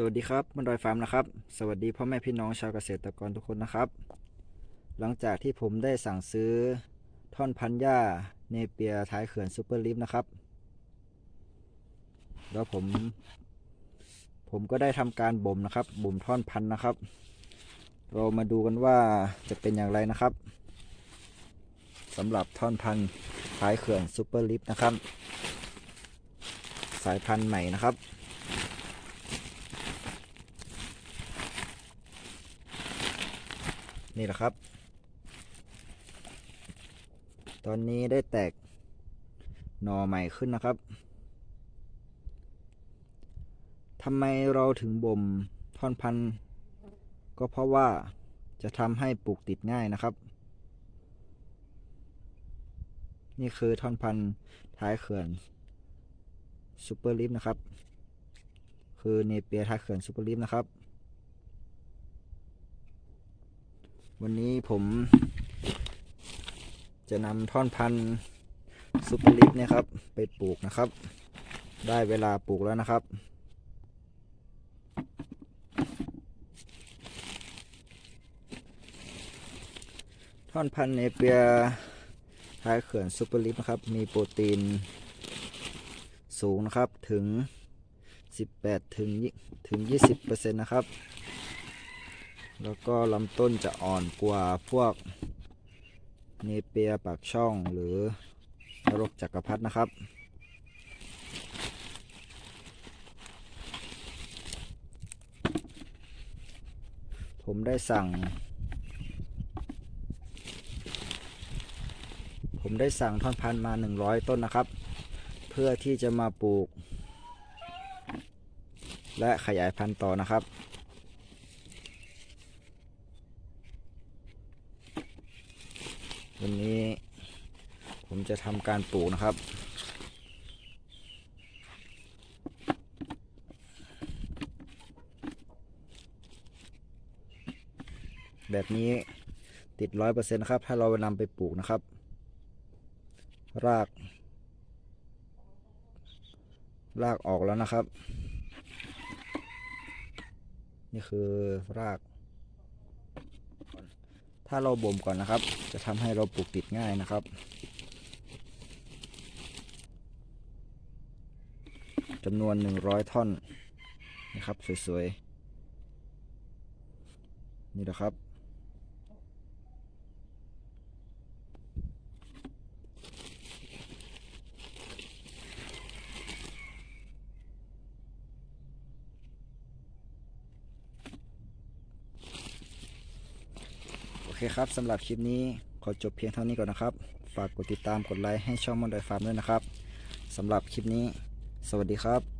สวัสดีครับมันดอยฟาร์มนะครับ สวัสดีพ่อแม่พี่น้องชาวเกษตรกรทุกคนนะครับ หลังจากที่ผมได้สั่งซื้อท่อนพันหญ้าเนเปียท้ายเขื่อนซูเปอร์ลิฟต์นะครับ แล้วผม ผมก็ได้ทำการบ่มนะครับ บ่มท่อนพันนะครับ เรามาดูกันว่าจะเป็นอย่างไรนะครับสำหรับท่อนพันท้ายเขื่อนซูเปอร์ลิฟต์นะครับ สายพันธุ์ใหม่นะครับ นี่แหละครับ ตอนนี้ได้แตกหน่อใหม่ขึ้นนะครับทำไมเราถึงบ่มท่อนพันธุ์ก็เพราะว่าจะทำให้ปลูกติดง่ายนะครับ นี่คือท่อนพันธุ์ท้ายเขื่อนซูเปอร์ลิฟนะครับ คือเนเปียท้ายเขื่อนซูเปอร์ลิฟนะครับ วันนี้ผมจะนำท่อนพันธุ์ซูเปอร์ลิฟนี่ยครับ ไปปลูกนะครับ ได้เวลาปลูกแล้วนะครับ ท่อนพันธุ์เนเปียท้ายเขื่อนซูเปอร์ลิฟนะครับ มีโปรตีนสูงนะครับถึง 18 ถึงถึง 20%นะครับ แล้วก็ลำต้นจะอ่อนกว่าพวกเนเปียปากช่องหรือนรกจักรพรรดินะครับ ผมได้สั่ง ผมได้สั่งท่อนพันธุ์มา 100 ต้นนะครับ เพื่อที่จะมาปลูก และขยายพันธุ์ต่อนะครับ วันนี้ผมจะทำการปลูกนะครับ แบบนี้ติดร้อยเปอร์เซ็นต์ครับ ถ้าเรานำไปปลูกนะครับ ราก รากออกแล้วนะครับ นี่คือราก ถ้าเราบ่มก่อนนะครับ จะทำให้เราปลูกติดง่ายนะครับ จำนวน 100 ท่อนนะครับ สวยๆ นี่แหละครับ เคครับสำหรับคลิปนี้ขอจบเพียงเท่านี้ก่อนนะครับ ฝากกดติดตามกดไลค์ให้ช่องมอนดอยฟาร์มด้วยนะครับสำหรับคลิปนี้ สวัสดีครับ